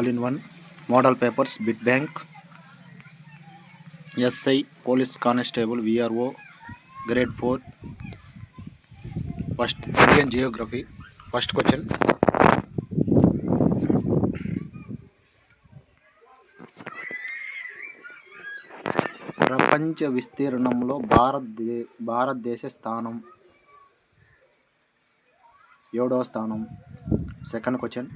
All in one model papers bit bank SI police constable VRO grade four. First Indian geography first question. ప్రపంచ విస్తీర్ణంలో భారతదే భారతదేశ స్థానం ఏడవ స్థానం. సెకండ్ క్వశ్చన్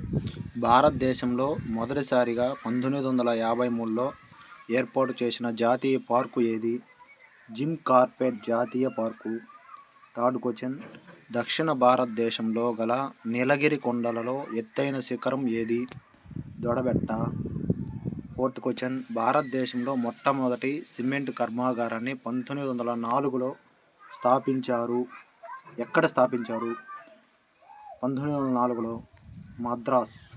భారతదేశంలో మొదటిసారిగా పంతొమ్మిది వందల యాభై మూడులో ఏర్పాటు చేసిన జాతీయ పార్కు ఏది? జిమ్ కార్పెట్ జాతీయ పార్కు. థర్డ్ క్వశ్చన్ దక్షిణ భారతదేశంలో గల నీలగిరి కొండలలో ఎత్తైన శిఖరం ఏది? దొడబెట్ట. ఫోర్త్ క్వశ్చన్ భారతదేశంలో మొట్టమొదటి సిమెంట్ కర్మాగారాన్ని పంతొమ్మిది వందల నాలుగులో స్థాపించారు. ఎక్కడ స్థాపించారు? పంతొమ్మిది వందల నాలుగులో మద్రాస్.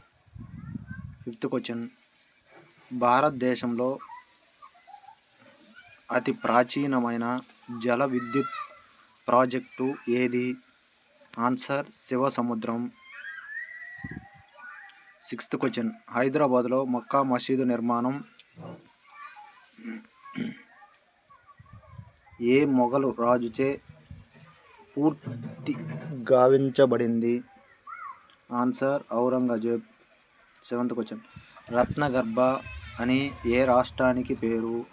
Fifth question. భారతదేశంలో అతి ప్రాచీనమైన జల విద్యుత్ ప్రాజెక్టు ఏది? ఆన్సర్ శివ సముద్రం సిక్స్త్ క్వశ్చన్. హైదరాబాద్లో మక్కా మసీదు నిర్మాణం. ఏ మొఘలు రాజుచే పూర్తి గావించబడింది? ఆన్సర్ ఔరంగజేబ్. Seventh question. రత్నగర్భ అని ఏ రాష్ట్రానికి పేరు?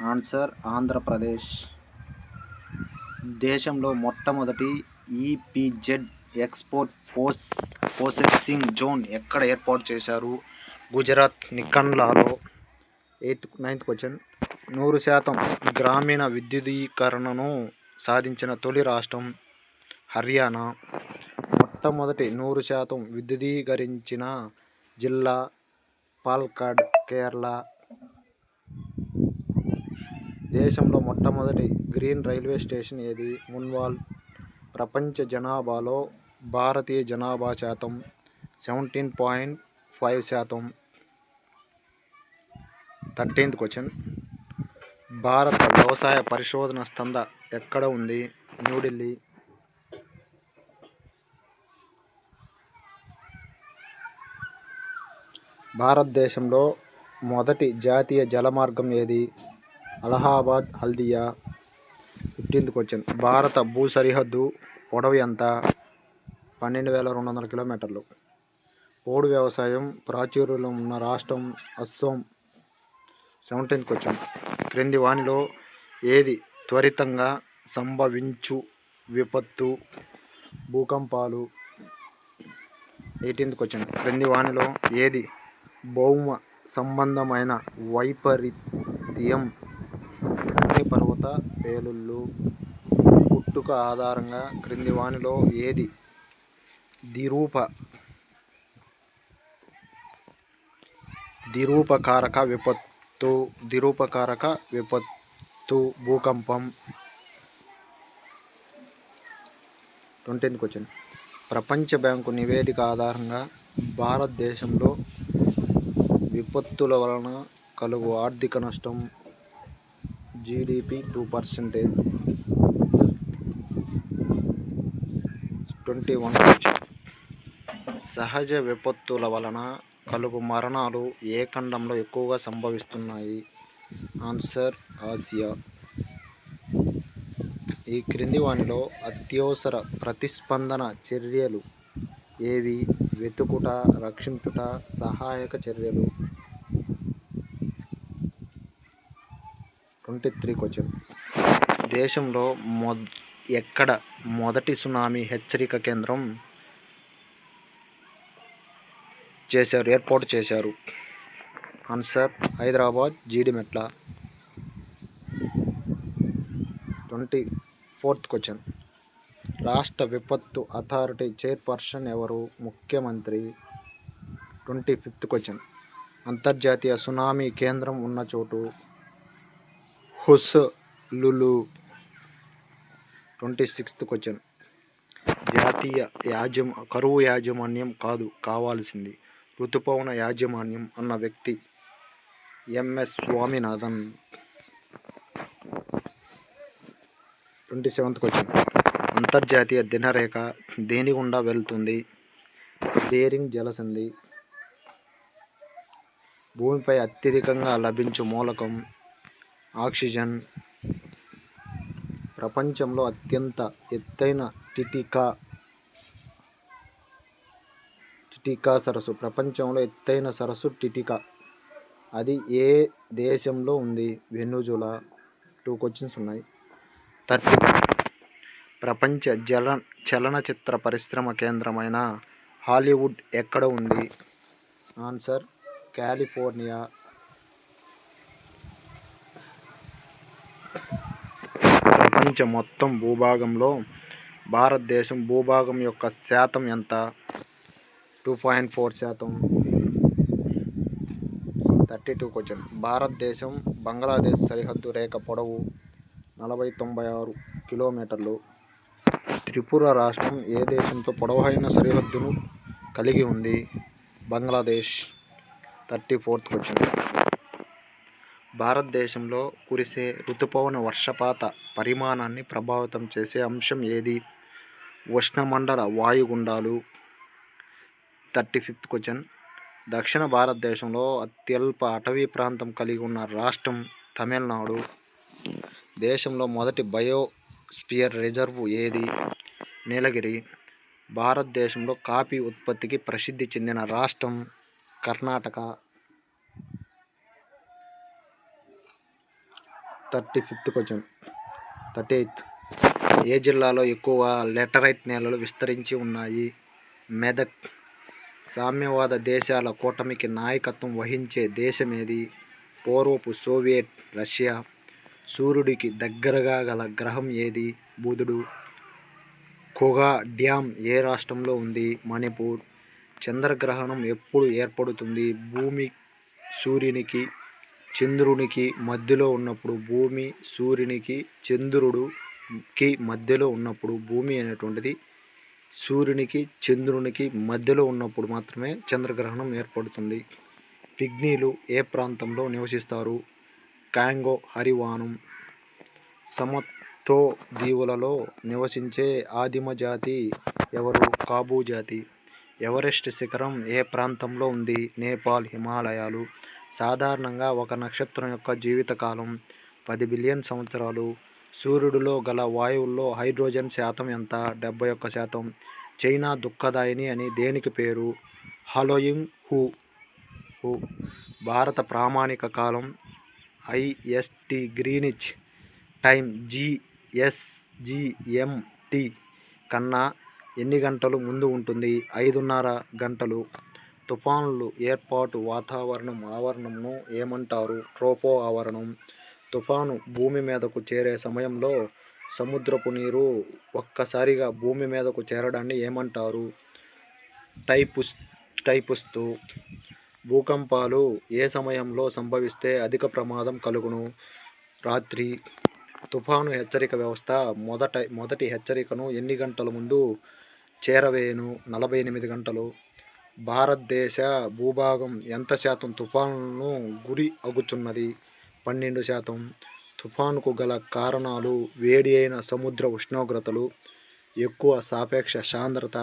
ఆన్సర్ ఆంధ్రప్రదేశ్. దేశంలో మొట్టమొదటి EPZ export pos processing zone ఎక్కడ ఏర్పాటు చేశారు? గుజరాత్ నికన్లాలో. Eighth ninth question. నూరు శాతం గ్రామీణ విద్యుదీకరణను సాధించిన తొలి రాష్ట్రం హర్యానా. మొట్టమొదటి నూరు శాతం విద్యుదీకరించిన జిల్లా పాల్కాడ్ కేరళ దేశంలో మొట్టమొదటి గ్రీన్ రైల్వే స్టేషన్ ఏది? మున్వాల్ ప్రపంచ జనాభాలో భారతీయ జనాభా శాతం సెవెంటీన్ పాయింట్ ఫైవ్ శాతం. Thirteenth question. భారత వ్యవసాయ పరిశోధన సంస్థ ఎక్కడ ఉంది? న్యూఢిల్లీ భారతదేశంలో మొదటి జాతీయ జలమార్గం ఏది? అలహాబాద్ హల్దియా. Fifteenth question. భారత భూ సరిహద్దు పొడవు ఎంత? పన్నెండు వేల రెండు వందల కిలోమీటర్లు. పోడు వ్యవసాయం ప్రాచుర్యంలో ఉన్న రాష్ట్రం అస్సోం. Seventeenth question. క్రింది వానిలో ఏది త్వరితంగా సంభవించు విపత్తు? భూకంపాలు. Eighteenth question. క్రింది వానిలో ఏది భౌమ సంబంధమైన వైపరీత్యం అగ్నిపర్వత పేలుళ్ళు పుట్టుక ఆధారంగా క్రింది వానిలో ఏది? దిరూప దిరూపకారక విపత్తు దిరూపకారక విపత్తు భూకంపం. Twentieth question. ప్రపంచ బ్యాంకు నివేదిక ఆధారంగా భారతదేశంలో విపత్తుల వలన కలుగు ఆర్థిక నష్టం GDP two percentage twenty one సహజ విపత్తుల వలన కలుగు మరణాలు ఏ ఖండంలో ఎక్కువగా సంభవిస్తున్నాయి? Answer Asia. ఈ క్రింది వానిలో అత్యవసర ప్రతిస్పందన చర్యలు ఏవి? వెతుకుట రక్షించుట సహాయక చర్యలు. Twenty three question. దేశంలో మొ ఎక్కడ మొదటి సునామీ హెచ్చరిక కేంద్రం చేశారు ఏర్పాటు చేశారు? Answer Hyderabad Jeedimetla twenty fourth question. రాష్ట్ర విపత్తు అథారిటీ చైర్పర్సన్ ఎవరు? ముఖ్యమంత్రి. Twenty fifth question. అంతర్జాతీయ సునామీ కేంద్రం ఉన్న చోటు. హుస్లులు ట్వంటీ సిక్స్త్ క్వశ్చన్. జాతీయ యాజమ కరువు యాజమాన్యం కాదు కావాల్సింది. ఋతుపవన యాజమాన్యం అన్న వ్యక్తి MS Swaminathan. Twenty seventh question. అంతర్జాతీయ దినరేఖ దేని గుండా వెళ్తుంది? బేరింగ్ జలసంధి. భూమిపై అత్యధికంగా లభించు మూలకం ఆక్సిజన్. ప్రపంచంలో అత్యంత ఎత్తైన టిటికా టిటికా సరస్సు. ప్రపంచంలో ఎత్తైన సరస్సు టిటికా. అది ఏ దేశంలో ఉంది? వెనుజులా. టూ క్వశ్చన్స్ ఉన్నాయి. థర్టీ ప్రపంచ జల చలనచిత్ర పరిశ్రమ కేంద్రమైన హాలీవుడ్ ఎక్కడ ఉంది? ఆన్సర్ కాలిఫోర్నియా ప్రపంచ మొత్తం భూభాగంలో భారతదేశం భూభాగం యొక్క శాతం ఎంత? టూ పాయింట్ ఫోర్ శాతం. థర్టీ టూ క్వశ్చన్ భారతదేశం బంగ్లాదేశ్ సరిహద్దు రేఖ పొడవు నలభై తొంభై ఆరు కిలోమీటర్లు. త్రిపుర రాష్ట్రం ఏ దేశంతో పొడవైన సరిహద్దును కలిగి ఉంది? బంగ్లాదేశ్. థర్టీ ఫోర్త్ క్వశ్చన్ భారతదేశంలో కురిసే ఋతుపవన వర్షపాత పరిమాణాన్ని ప్రభావితం చేసే అంశం ఏది? ఉష్ణమండల వాయుగుండాలు. Thirty fifth question. దక్షిణ భారతదేశంలో అత్యల్ప అటవీ ప్రాంతం కలిగి ఉన్న రాష్ట్రం తమిళనాడు. దేశంలో మొదటి బయోస్పియర్ రిజర్వ్ ఏది? నీలగిరి. భారతదేశంలో కాఫీ ఉత్పత్తికి ప్రసిద్ధి చెందిన రాష్ట్రం Karnataka. Thirty fifth question thirty eighth. ఏ జిల్లాలో ఎక్కువ లెటరైట్ నేలలు విస్తరించి ఉన్నాయి? మెదక్ సామ్యవాద దేశాల కూటమికి నాయకత్వం వహించే దేశమేది? పూర్వపు సోవియట్ రష్యా సూర్యుడికి దగ్గరగా గల గ్రహం ఏది? బుధుడు కుగా డ్యామ్ ఏ రాష్ట్రంలో ఉంది? మణిపూర్ చంద్రగ్రహణం ఎప్పుడు ఏర్పడుతుంది? భూమి సూర్యునికి చంద్రునికి మధ్యలో ఉన్నప్పుడు భూమి సూర్యునికి చంద్రుడుకి మధ్యలో ఉన్నప్పుడు భూమి అనేటువంటిది సూర్యునికి చంద్రునికి మధ్యలో ఉన్నప్పుడు మాత్రమే చంద్రగ్రహణం ఏర్పడుతుంది. పిగ్నీలు ఏ ప్రాంతంలో నివసిస్తారు? కాంగో హరివానం. సమతో దీవులలో నివసించే ఆదిమ జాతి ఎవరు? కాబూ జాతి. ఎవరెస్ట్ శిఖరం ఏ ప్రాంతంలో ఉంది? నేపాల్ హిమాలయాలు. సాధారణంగా ఒక నక్షత్రం యొక్క జీవితకాలం పది బిలియన్ సంవత్సరాలు. సూర్యుడిలో గల వాయువుల్లో హైడ్రోజన్ శాతం ఎంత? డెబ్బై ఒక్క శాతం. చైనా దుఃఖదాయిని అని దేనికి పేరు? హలోయింగ్ హూ. హూ. భారత ప్రామాణిక కాలం ఐఎస్టి గ్రీనిచ్ టైం జిఎస్జిఎంటి కన్నా ఎన్ని గంటలు ముందు ఉంటుంది? ఐదున్నర గంటలు. తుఫానులు ఏర్పాటు వాతావరణం ఆవరణంను ఏమంటారు? ట్రోపో ఆవరణం. తుఫాను భూమి మీదకు చేరే సమయంలో సముద్రపు నీరు ఒక్కసారిగా భూమి మీదకు చేరడాన్ని ఏమంటారు? టైపుస్ టైపుస్తూ. భూకంపాలు ఏ సమయంలో సంభవిస్తే అధిక ప్రమాదం కలుగును? రాత్రి. తుఫాను హెచ్చరిక వ్యవస్థ మొదట మొదటి హెచ్చరికను ఎన్ని గంటల ముందు చేరవేయను? నలభై ఎనిమిది గంటలు. భారతదేశ భూభాగం ఎంత శాతం తుఫానులను గురి అగుచున్నది? పన్నెండు శాతం. తుఫానుకు గల కారణాలు వేడి అయిన సముద్ర ఉష్ణోగ్రతలు ఎక్కువ సాపేక్ష సాంద్రత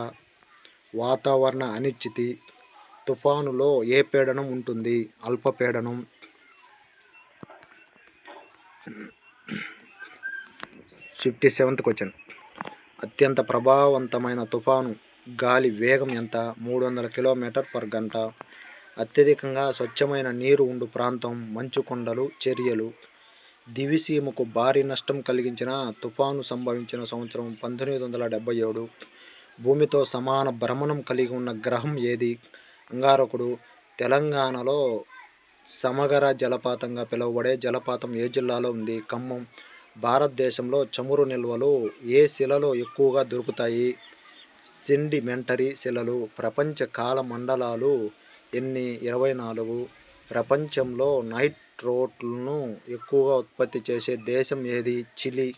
వాతావరణ అనిశ్చితి తుఫానులో ఏ పీడనం ఉంటుంది? అల్పపీడనం ఫిఫ్టీ సెవెంత్ క్వశ్చన్. అత్యంత ప్రభావవంతమైన తుఫాను గాలి వేగం ఎంత? మూడు వందల కిలోమీటర్ పర్ గంట. అత్యధికంగా స్వచ్ఛమైన నీరు ఉండు ప్రాంతం మంచు కొండలు చర్యలు. దివిసీమకు భారీ నష్టం కలిగించిన తుఫాను సంభవించిన సంవత్సరం పంతొమ్మిది వందల డెబ్బై ఏడు భూమితో సమాన భ్రమణం కలిగి ఉన్న గ్రహం ఏది? అంగారకుడు తెలంగాణలో సమగర జలపాతంగా పిలువబడే జలపాతం ఏ జిల్లాలో ఉంది? ఖమ్మం. భారతదేశంలో చమురు నిల్వలు ఏ శిలలో ఎక్కువగా దొరుకుతాయి? సెండిమెంటరీ శిలలు ప్రపంచ కాల మండలాలు ఎన్ని? ఇరవై నాలుగు. ప్రపంచంలో నైట్రోట్లను ఎక్కువగా ఉత్పత్తి చేసే దేశం ఏది? చిలీ.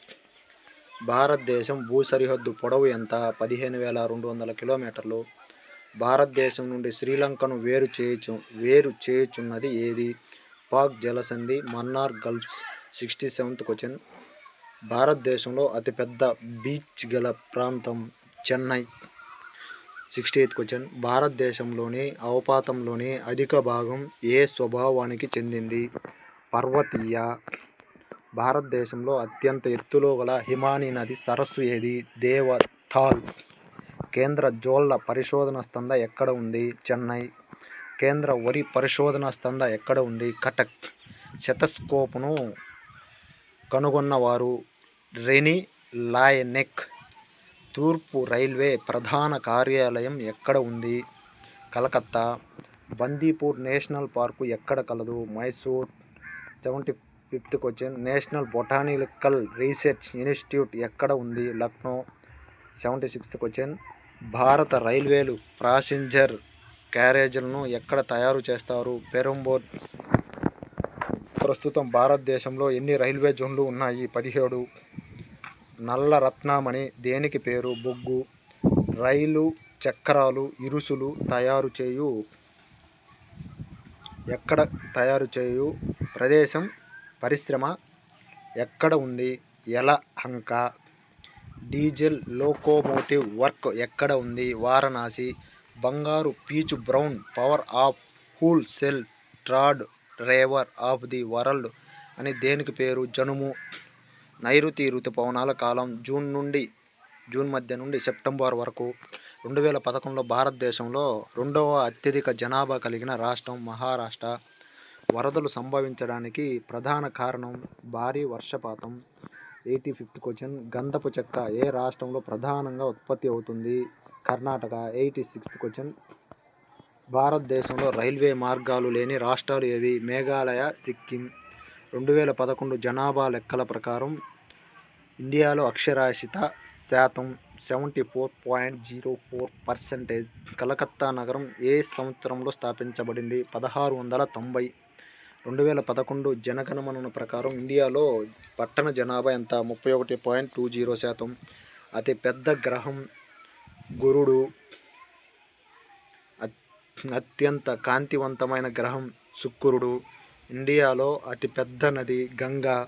భారతదేశం భూ సరిహద్దు పొడవు ఎంత? పదిహేను వేల రెండు వందల కిలోమీటర్లు. భారతదేశం నుండి శ్రీలంకను వేరు చేయచు వేరు చేయుచున్నది ఏది? పాక్ జలసంధి Mannar gulf sixty seventh question. భారతదేశంలో అతిపెద్ద బీచ్ గల ప్రాంతం చెన్నై. సిక్స్టీ ఎయిత్ క్వశ్చన్ భారతదేశంలోని అవపాతంలోని అధిక భాగం ఏ స్వభావానికి చెందింది? పర్వతీయ. భారతదేశంలో అత్యంత ఎత్తులో గల హిమానీ నది సరస్సు ఏది? దేవతాల్ కేంద్ర జోళ్ళ పరిశోధన సంస్థ ఎక్కడ ఉంది? చెన్నై. కేంద్ర వరి పరిశోధన సంస్థ ఎక్కడ ఉంది? కటక్. శతస్కోప్ను కనుగొన్నవారు రెనీ లాయనెక్. తూర్పు రైల్వే ప్రధాన కార్యాలయం ఎక్కడ ఉంది? కలకత్తా బందీపూర్ నేషనల్ పార్కు ఎక్కడ కలదు? Mysore seventy fifth question national botanical research institute ఎక్కడ ఉంది? లక్నో సెవెంటీ సిక్స్త్ క్వశ్చన్ భారత రైల్వేలు ప్యాసింజర్ క్యారేజీలను ఎక్కడ తయారు చేస్తారు? పెరంబోర్ ప్రస్తుతం భారతదేశంలో ఎన్ని రైల్వే జోన్లు ఉన్నాయి? పదిహేడు నల్ల రత్నామణి దేనికి పేరు? బొగ్గు రైలు చక్రాలు ఇరుసులు తయారు చేయు. ఎక్కడ తయారు చేయు? ప్రదేశం పరిశ్రమ ఎక్కడ ఉంది? యలహంక డీజిల్ లోకోమోటివ్ వర్క్ ఎక్కడ ఉంది? వారణాసి బంగారు పీచు brown power of wholesale trade driver of the world అని దేనికి పేరు? జనుము. నైరుతి ఋతుపవనాల కాలం జూన్ నుండి జూన్ మధ్య నుండి సెప్టెంబర్ వరకు రెండు వేల పదకొండులో భారతదేశంలో రెండవ అత్యధిక జనాభా కలిగిన రాష్ట్రం మహారాష్ట్ర. వరదలు సంభవించడానికి ప్రధాన కారణం భారీ వర్షపాతం. ఎయిటీ ఫిఫ్త్ క్వశ్చన్ గంధపు చెక్క ఏ రాష్ట్రంలో ప్రధానంగా ఉత్పత్తి అవుతుంది? Karnataka eighty sixth question. భారతదేశంలో రైల్వే మార్గాలు లేని రాష్ట్రాలు ఏవి? మేఘాలయ సిక్కిం. రెండు వేల పదకొండు జనాభా లెక్కల ప్రకారం ఇండియాలో అక్షరాస్యత శాతం seventy four point zero four percentage. Calcutta నగరం ఏ సంవత్సరంలో స్థాపించబడింది? పదహారు వందల తొంభై. రెండు వేల పదకొండు జనగణమన ప్రకారం ఇండియాలో పట్టణ జనాభా ఎంత? ముప్పై ఒకటి పాయింట్ టూ జీరో శాతం. అతి పెద్ద గ్రహం గురుడు అత్యంత కాంతివంతమైన గ్రహం శుక్రుడు ఇండియాలో అతిపెద్ద నది గంగా.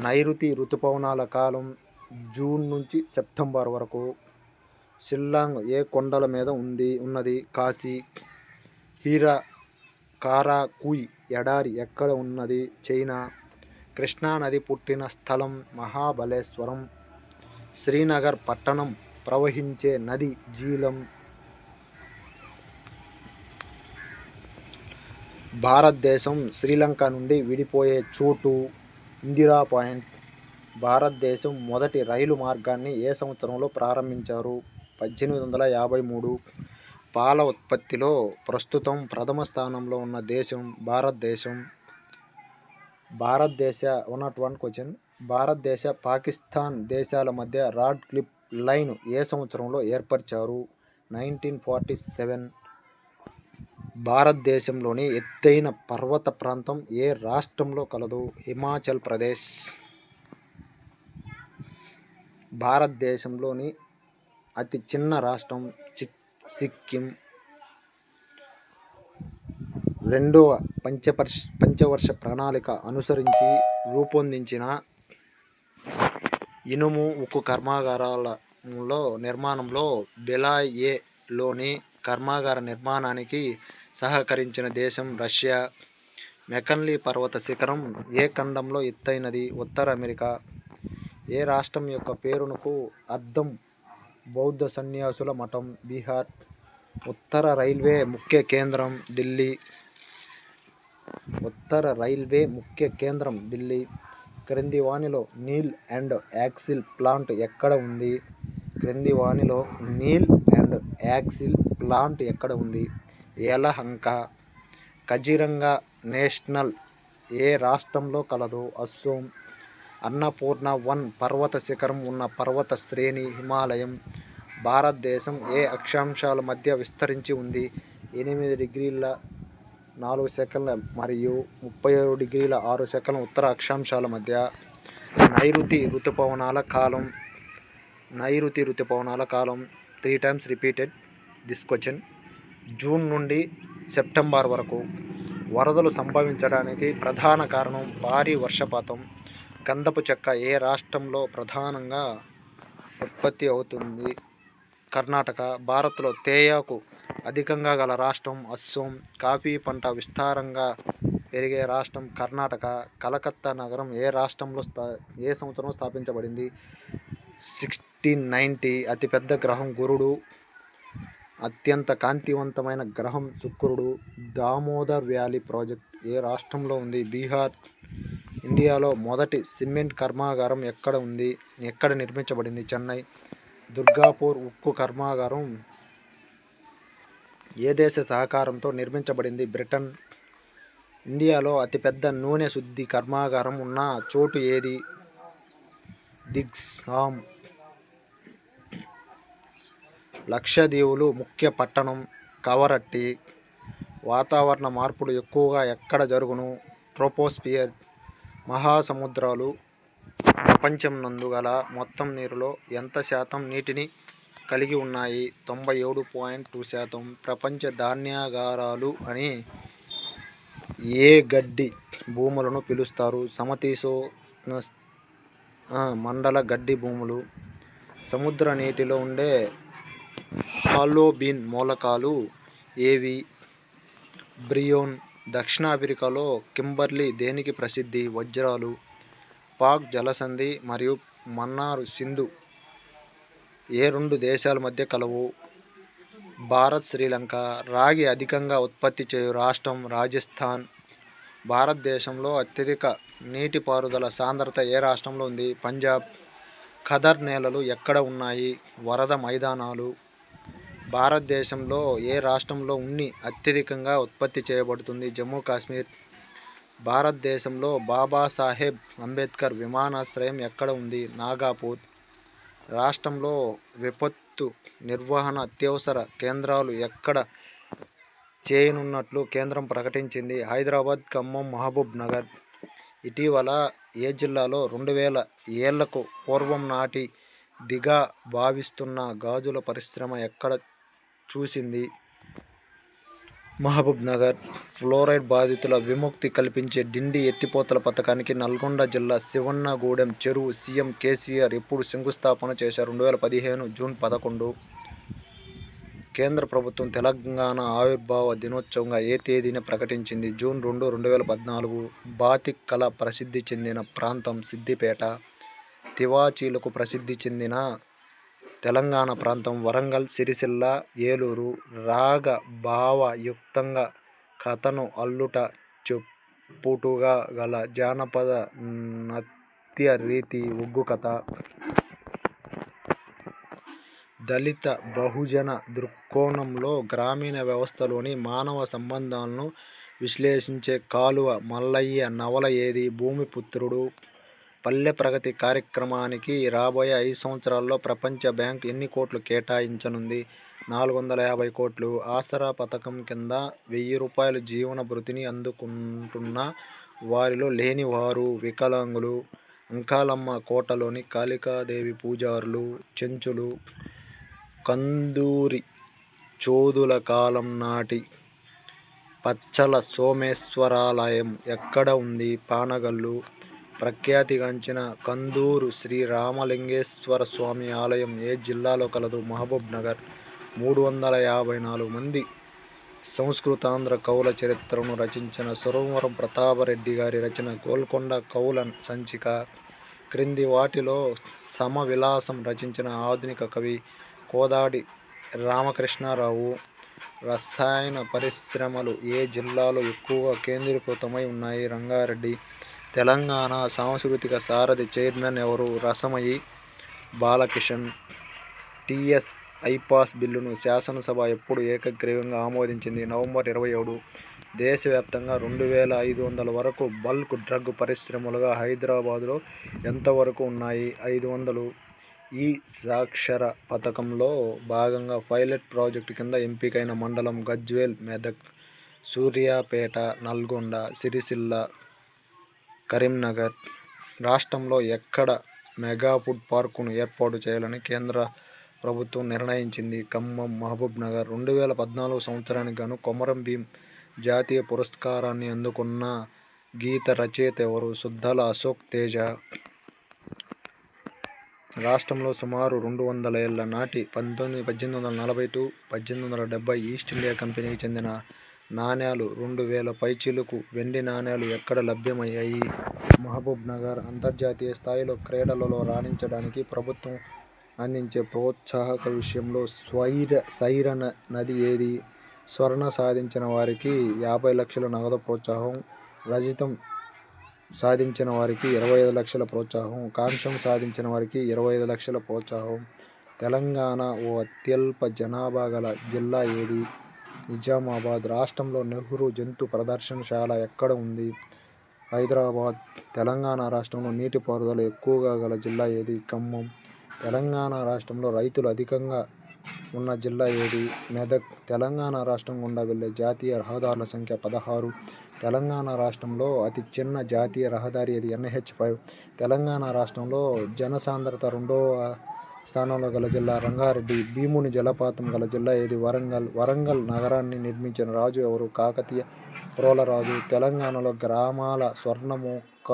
నైరుతి ఋతుపవనాల కాలం జూన్ నుంచి సెప్టెంబర్ వరకు. షిల్లాంగ్ ఏ కొండల మీద ఉంది ఉన్నది? కాశీ. హీరా కారాకుయ్ ఎడారి ఎక్కడ ఉన్నది? చైనా. కృష్ణా నది పుట్టిన స్థలం మహాబలేశ్వరం. శ్రీనగర్ పట్టణం ప్రవహించే నది జీలం. భారతదేశం శ్రీలంక నుండి విడిపోయే చోటు ఇందిరా పాయింట్. భారతదేశం మొదటి రైలు మార్గాన్ని ఏ సంవత్సరంలో ప్రారంభించారు? పద్దెనిమిది వందల యాభై మూడు. పాల ఉత్పత్తిలో ప్రస్తుతం ప్రథమ స్థానంలో ఉన్న దేశం భారతదేశం. భారతదేశ వన్ నాట్ వన్ క్వశ్చన్. భారతదేశ పాకిస్తాన్ దేశాల మధ్య రాడ్ క్లిప్ లైన్ ఏ సంవత్సరంలో ఏర్పరిచారు? Nineteen forty seven. భారతదేశంలోని ఎత్తైన పర్వత ప్రాంతం ఏ రాష్ట్రంలో కలదు? హిమాచల్ ప్రదేశ్. భారతదేశంలోని అతి చిన్న రాష్ట్రం చిక్ సిక్కిం. రెండవ పంచపర్ష పంచవర్ష ప్రణాళిక అనుసరించి రూపొందించిన ఇనుము ఉక్కు కర్మాగారాలలో నిర్మాణంలో బెలాయేలోని కర్మాగార నిర్మాణానికి సహకరించిన దేశం రష్యా. మెకన్లీ పర్వత శిఖరం ఏ ఖండంలో ఎత్తైనది? ఉత్తర అమెరికా. ఏ రాష్ట్రం యొక్క పేరునకు అర్థం? బౌద్ధ సన్యాసుల మఠం బీహార్. ఉత్తర రైల్వే ముఖ్య కేంద్రం ఢిల్లీ. ఉత్తర రైల్వే ముఖ్య కేంద్రం ఢిల్లీ. క్రింది వానిలో నీల్ అండ్ యాక్సిల్ ప్లాంట్ ఎక్కడ ఉంది? క్రింది వానిలో నీల్ అండ్ యాక్సిల్ ప్లాంట్ ఎక్కడ ఉంది? యలహంక కజిరంగా నేషనల్ ఏ రాష్ట్రంలో కలదు? అస్సోం. అన్నపూర్ణ వన్ పర్వత శిఖరం ఉన్న పర్వత శ్రేణి హిమాలయం భారతదేశం ఏ అక్షాంశాల మధ్య విస్తరించి ఉంది? ఎనిమిది డిగ్రీల నాలుగు సెకండ్ల మరియు ముప్పై ఏడు డిగ్రీల ఆరు సెకండ్ల ఉత్తర అక్షాంశాల మధ్య నైరుతి ఋతుపవనాల కాలం. నైరుతి ఋతుపవనాల కాలం. Three times repeated this question June నుండి సెప్టెంబర్ వరకు వరదలు సంభవించడానికి ప్రధాన కారణం భారీ వర్షపాతం. గంధపు చెక్క ఏ రాష్ట్రంలో ప్రధానంగా ఉత్పత్తి అవుతుంది? కర్ణాటక భారత్లో తేయాకు అధికంగా గల రాష్ట్రం అస్సోం. కాఫీ పంట విస్తారంగా పెరిగే రాష్ట్రం కర్ణాటక. కలకత్తా నగరం ఏ రాష్ట్రంలో స్థా ఏ సంవత్సరం స్థాపించబడింది? సిక్స్టీన్ నైంటీ అతిపెద్ద గ్రహం గురుడు అత్యంత కాంతివంతమైన గ్రహం శుక్రుడు దామోదర్ వ్యాలీ ప్రాజెక్ట్. ఏ రాష్ట్రంలో ఉంది? బీహార్ ఇండియాలో మొదటి సిమెంట్ కర్మాగారం ఎక్కడ ఉంది? ఎక్కడ నిర్మించబడింది? చెన్నై దుర్గాపూర్ ఉక్కు కర్మాగారం ఏ దేశ సహకారంతో నిర్మించబడింది? బ్రిటన్ ఇండియాలో అతిపెద్ద నూనె శుద్ధి కర్మాగారం ఉన్న చోటు ఏది? దిగ్సాం లక్షదీవులు ముఖ్య పట్టణం కవరట్టి. వాతావరణ మార్పులు ఎక్కువగా ఎక్కడ జరుగును? ట్రోపోస్పియర్ మహాసముద్రాలు ప్రపంచం నందు గల మొత్తం నీరులో ఎంత శాతం నీటిని కలిగి ఉన్నాయి? తొంభై ఏడు పాయింట్ టూ శాతం ప్రపంచ ధాన్యాగారాలు అని ఏ గడ్డి భూములను పిలుస్తారు? సమతీసో మండల గడ్డి భూములు. సముద్ర నీటిలో ఉండే హాలోబీన్ మూలకాలు ఏవి? బ్రియోన్ దక్షిణాఫ్రికాలో కింబర్లీ దేనికి ప్రసిద్ధి? వజ్రాలు పాక్ జలసంధి మరియు మన్నార్ సింధు ఏ రెండు దేశాల మధ్య కలవు? భారత్ శ్రీలంక రాగి అధికంగా ఉత్పత్తి చేయు రాష్ట్రం రాజస్థాన్. భారతదేశంలో అత్యధిక నీటిపారుదల సాంద్రత ఏ రాష్ట్రంలో ఉంది? పంజాబ్. ఖదర్ నేలలు ఎక్కడ ఉన్నాయి? వరద మైదానాలు భారతదేశంలో ఏ రాష్ట్రంలో ఉన్ని అత్యధికంగా ఉత్పత్తి చేయబడుతుంది? జమ్మూ కాశ్మీర్. భారతదేశంలో బాబాసాహెబ్ అంబేద్కర్ విమానాశ్రయం ఎక్కడ ఉంది? నాగాపూర్. రాష్ట్రంలో విపత్తు నిర్వహణ అత్యవసర కేంద్రాలు ఎక్కడ చేయనున్నట్లు కేంద్రం ప్రకటించింది. హైదరాబాద్ ఖమ్మం మహబూబ్ నగర్. ఇటీవల ఏ జిల్లాలో రెండు వేల ఏళ్ళకు పూర్వం నాటి దిగా భావిస్తున్న గాజుల పరిశ్రమ ఎక్కడ చూసింది. మహబూబ్ నగర్ ఫ్లోరైడ్ బాధితుల విముక్తి కల్పించే డిండి ఎత్తిపోతల పథకానికి నల్గొండ జిల్లా శివన్నగూడెం చెరువు సీఎం కేసీఆర్ ఎప్పుడు శంకుస్థాపన చేశారు? రెండు వేల పదిహేను జూన్ పదకొండు. కేంద్ర ప్రభుత్వం తెలంగాణ ఆవిర్భావ దినోత్సవంగా ఏ తేదీని ప్రకటించింది? జూన్ రెండు రెండు వేల పద్నాలుగు. బాతిక్ కళ ప్రసిద్ధి చెందిన ప్రాంతం సిద్దిపేట. తివాచీలకు ప్రసిద్ధి చెందిన తెలంగాణ ప్రాంతం వరంగల్ సిరిసిల్ల ఏలూరు రాగ భావ యుక్తంగా కథను అల్లుట చెప్పుటుగా గల జానపద నత్య రీతి ఉగ్గు కథ. దళిత బహుజన దృక్కోణంలో గ్రామీణ వ్యవస్థలోని మానవ సంబంధాలను విశ్లేషించే కాలువ మల్లయ్య నవల ఏది? భూమిపుత్రుడు పల్లె ప్రగతి కార్యక్రమానికి రాబోయే ఐదు సంవత్సరాల్లో ప్రపంచ బ్యాంక్ ఎన్ని కోట్లు కేటాయించనుంది? నాలుగు వందల యాభై కోట్లు. ఆసరా పథకం కింద వెయ్యి రూపాయల జీవన భృతిని అందుకుంటున్న వారిలో లేనివారు వికలాంగులు అంకాలమ్మ కోటలోని కాళికాదేవి పూజారులు చెంచులు కందూరి చోదుల కాలం నాటి పచ్చల సోమేశ్వరాలయం ఎక్కడ ఉంది? పానగల్లు ప్రఖ్యాతిగాంచిన కందూరు శ్రీ రామలింగేశ్వర స్వామి ఆలయం ఏ జిల్లాలో కలదు? మహబూబ్ నగర్. మూడు వందల యాభై నాలుగు మంది సంస్కృతాంధ్ర కవుల చరిత్రను రచించిన సురవరం ప్రతాపరెడ్డి గారి రచన గోల్కొండ కవుల సంచిక. క్రింది వాటిలో సమవిలాసం రచించిన ఆధునిక కవి కోదాడి రామకృష్ణారావు. రసాయన పరిశ్రమలు ఏ జిల్లాలో ఎక్కువగా కేంద్రీకృతమై ఉన్నాయి? రంగారెడ్డి. తెలంగాణ సాంస్కృతిక సారథి చైర్మన్ ఎవరు? రసమయి బాలకిషన్. టిఎస్ ఐపాస్ బిల్లును శాసనసభ ఎప్పుడు ఏకగ్రీవంగా ఆమోదించింది. నవంబర్ ఇరవై ఏడు దేశవ్యాప్తంగా రెండు వేల ఐదు వందల వరకు బల్క్ డ్రగ్ పరిశ్రమలుగా హైదరాబాదులో ఎంతవరకు ఉన్నాయి? ఐదు వందలు. ఈ సాక్షర పథకంలో భాగంగా పైలట్ ప్రాజెక్టు కింద ఎంపికైన మండలం గజ్వేల్ మెదక్ సూర్యాపేట నల్గొండ సిరిసిల్ల కరీంనగర్ రాష్ట్రంలో ఎక్కడ మెగా ఫుడ్ పార్కును ఏర్పాటు చేయాలని కేంద్ర ప్రభుత్వం నిర్ణయించింది. ఖమ్మం మహబూబ్ నగర్ రెండు వేల పద్నాలుగు సంవత్సరానికి గాను కొమరం భీం జాతీయ పురస్కారాన్ని అందుకున్న గీత రచయిత ఎవరు? సుద్దల అశోక్ తేజ. రాష్ట్రంలో సుమారు రెండు వందల ఏళ్ళ నాటి పంతొమ్మిది పద్దెనిమిది వందల నలభై టు పద్దెనిమిది వందల డెబ్బై ఈస్ట్ ఇండియా కంపెనీకి చెందిన నాణేలు రెండు వేల పైచిలుకు వెండి నాణేలు ఎక్కడ లభ్యమయ్యాయి? మహబూబ్ నగర్ అంతర్జాతీయ స్థాయిలో క్రీడలలో రాణించడానికి ప్రభుత్వం అందించే ప్రోత్సాహక విషయంలో స్వైర సైర నది ఏది? స్వర్ణ సాధించిన వారికి యాభై లక్షల నగదు ప్రోత్సాహం రజితం సాధించిన వారికి ఇరవై ఐదు లక్షల ప్రోత్సాహం కాంస్యం సాధించిన వారికి ఇరవై ఐదు లక్షల ప్రోత్సాహం. తెలంగాణ ఓ అత్యల్ప జనాభా గల జిల్లా ఏది? నిజామాబాద్ రాష్ట్రంలో నెహ్రూ జంతు ప్రదర్శనశాల ఎక్కడ ఉంది? హైదరాబాద్ తెలంగాణ రాష్ట్రంలో నీటిపారుదల ఎక్కువగా గల జిల్లా ఏది? ఖమ్మం. తెలంగాణ రాష్ట్రంలో రైతులు అధికంగా ఉన్న జిల్లా ఏది? మెదక్. తెలంగాణ రాష్ట్రం గుండా వెళ్ళే జాతీయ రహదారుల సంఖ్య పదహారు. తెలంగాణ రాష్ట్రంలో అతి చిన్న జాతీయ రహదారి అది ఎన్హెచ్ ఫైవ్. తెలంగాణ రాష్ట్రంలో జనసాంద్రత రెండవ స్థానంలో గల జిల్లా రంగారెడ్డి భీముని జలపాతం గల జిల్లా ఏది? వరంగల్. వరంగల్ నగరాన్ని నిర్మించిన రాజు ఎవరు? కాకతీయ ప్రోలరాజు తెలంగాణలో గ్రామాల స్వర్ణముఖ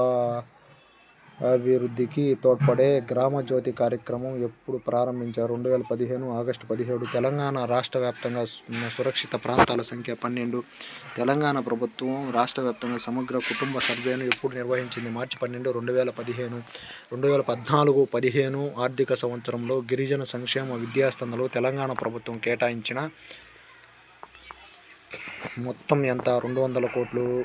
అభివృద్ధికి తోడ్పడే గ్రామ జ్యోతి కార్యక్రమం ఎప్పుడు ప్రారంభించారు? రెండు వేల పదిహేను ఆగస్టు పదిహేడు తెలంగాణ రాష్ట్ర వ్యాప్తంగా సురక్షిత ప్రాంతాల సంఖ్య పన్నెండు. తెలంగాణ ప్రభుత్వం రాష్ట్ర వ్యాప్తంగా సమగ్ర కుటుంబ సర్వేను ఎప్పుడు నిర్వహించింది? మార్చి పన్నెండు రెండు వేల పదిహేను. రెండు వేల పద్నాలుగు పదిహేను ఆర్థిక సంవత్సరంలో గిరిజన సంక్షేమ విద్యాస్థానాలు తెలంగాణ ప్రభుత్వం కేటాయించిన మొత్తం ఎంత? రెండు వందల కోట్లు.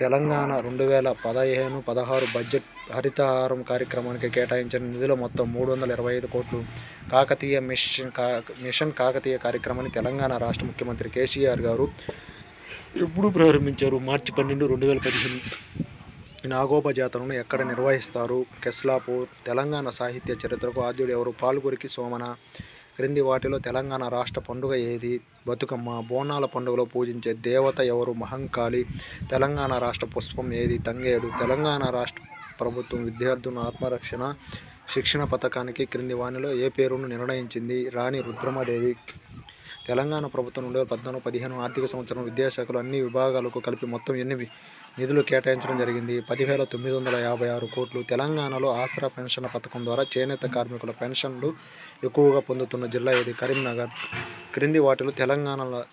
తెలంగాణ రెండు వేల పదిహేను పదహారు బడ్జెట్ హరితహారం కార్యక్రమానికి కేటాయించిన నిధులు మొత్తం మూడు వందల ఇరవై ఐదు కోట్లు. కాకతీయ మిషన్ కా మిషన్ కాకతీయ కార్యక్రమాన్ని తెలంగాణ రాష్ట్ర ముఖ్యమంత్రి కేసీఆర్ గారు ఎప్పుడు ప్రారంభించారు? మార్చి పన్నెండు రెండు వేల పదిహేను. నాగోబ జాతరను ఎక్కడ నిర్వహిస్తారు? కెస్లాపూర్ తెలంగాణ సాహిత్య చరిత్రకు ఆద్యుడు ఎవరు? పాల్గొరికి సోమన. క్రింది వాటిలో తెలంగాణ రాష్ట్ర పండుగ ఏది? బతుకమ్మ బోనాల పండుగలో పూజించే దేవత ఎవరు? మహంకాళి. తెలంగాణ రాష్ట్ర పుష్పం ఏది? తంగేడు. తెలంగాణ రాష్ట్ర ప్రభుత్వం విద్యార్థుల ఆత్మరక్షణ శిక్షణ పథకానికి క్రింది వాణిలో ఏ పేరును నిర్ణయించింది? రాణి రుద్రమదేవి. తెలంగాణ ప్రభుత్వం రెండు వేల పద్నాలుగు పదిహేను ఆర్థిక సంవత్సరం విద్యాశాఖలో అన్ని విభాగాలకు కలిపి మొత్తం ఎన్ని నిధులు కేటాయించడం జరిగింది. పదివేల తొమ్మిది వందల యాభై ఆరు కోట్లు తెలంగాణలో ఆసరా పెన్షన్ పథకం ద్వారా చేనేత కార్మికుల పెన్షన్లు ఎక్కువగా పొందుతున్న జిల్లా ఇది కరీంనగర్. క్రింది వాటిలో తెలంగాణలో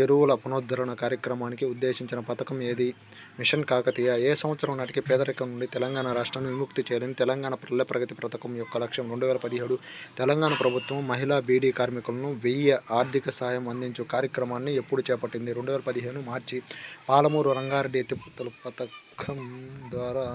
చెరువుల పునరుద్ధరణ కార్యక్రమానికి ఉద్దేశించిన పథకం ఏది? మిషన్ కాకతీయ ఏ సంవత్సరం నాటికి పేదరికం నుండి తెలంగాణ రాష్ట్రాన్ని విముక్తి చేయాలని తెలంగాణ పల్లె ప్రగతి పథకం యొక్క లక్ష్యం రెండు వేల పదిహేడు తెలంగాణ ప్రభుత్వం మహిళా బీడీ కార్మికులను వెయ్యి ఆర్థిక సాయం అందించే కార్యక్రమాన్ని ఎప్పుడు చేపట్టింది? రెండు వేల పదిహేను మార్చి పాలమూరు రంగారెడ్డి ఎత్తిపోతల పథకం ద్వారా